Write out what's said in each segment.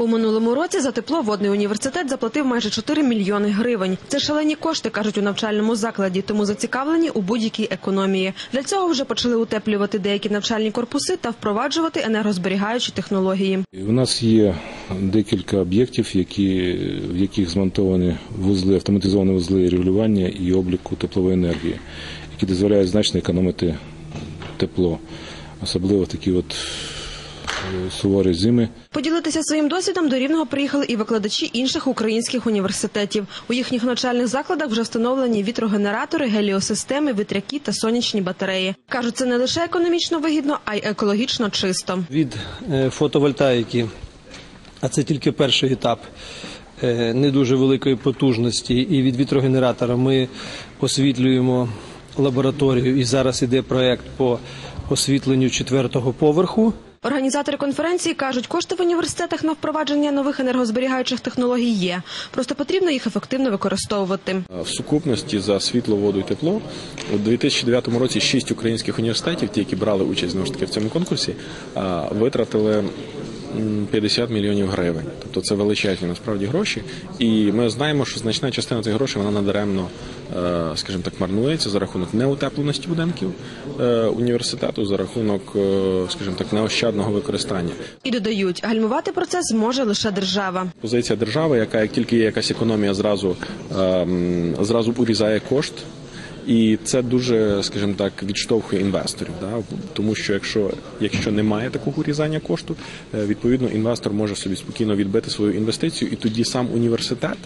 У минулому році за тепло водний університет заплатив майже 4 мільйони гривень. Це шалені кошти, кажуть у навчальному закладі, тому зацікавлені у будь-якій економії. Для цього вже почали утеплювати деякі навчальні корпуси та впроваджувати енергозберігаючі технології. У нас є декілька об'єктів, в яких змонтовані вузли, автоматизовані вузли регулювання і обліку теплової енергії, які дозволяють значно економити тепло, особливо такі от суворі зими. Поділитися своїм досвідом до Рівного приїхали і викладачі інших українських університетів. У їхніх навчальних закладах вже встановлені вітрогенератори, геліосистеми, вітряки та сонячні батареї. Кажуть, це не лише економічно вигідно, а й екологічно чисто. від е, фотовольтаїки, а це тільки перший етап е, не дуже великої потужності, і від вітрогенератора ми освітлюємо лабораторію. І зараз іде проект по освітленню четвертого поверху. Організатори конференції кажуть, кошти в університетах на впровадження нових енергозберігаючих технологій є. Просто потрібно їх ефективно використовувати. В сукупності за світло, воду і тепло у 2009 році шість українських університетів, ті, які брали участь знову ж таки в цьому конкурсі, витратили 50 мільйонів гривень. Тобто це величезні насправді гроші. І ми знаємо, що значна частина цих грошей вона надаремно, е, скажімо так, марнується за рахунок неутепленості будинків е, університету, за рахунок, е, скажімо так, неощадного використання. І додають, гальмувати процес може лише держава. Позиція держави, яка як тільки є якась економія, зразу ем, зразу урізає кошт. І це дуже, скажімо так, відштовхує інвесторів, да? тому що якщо, якщо немає такого урізання кошту, е, відповідно інвестор може собі спокійно відбити свою інвестицію, і тоді сам університет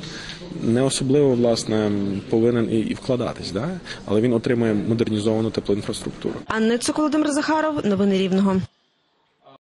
не особливо власне повинен і, і вкладатись, да? але він отримує модернізовану теплоінфраструктуру. Анна Цуколодимир Захаров, новини Рівного.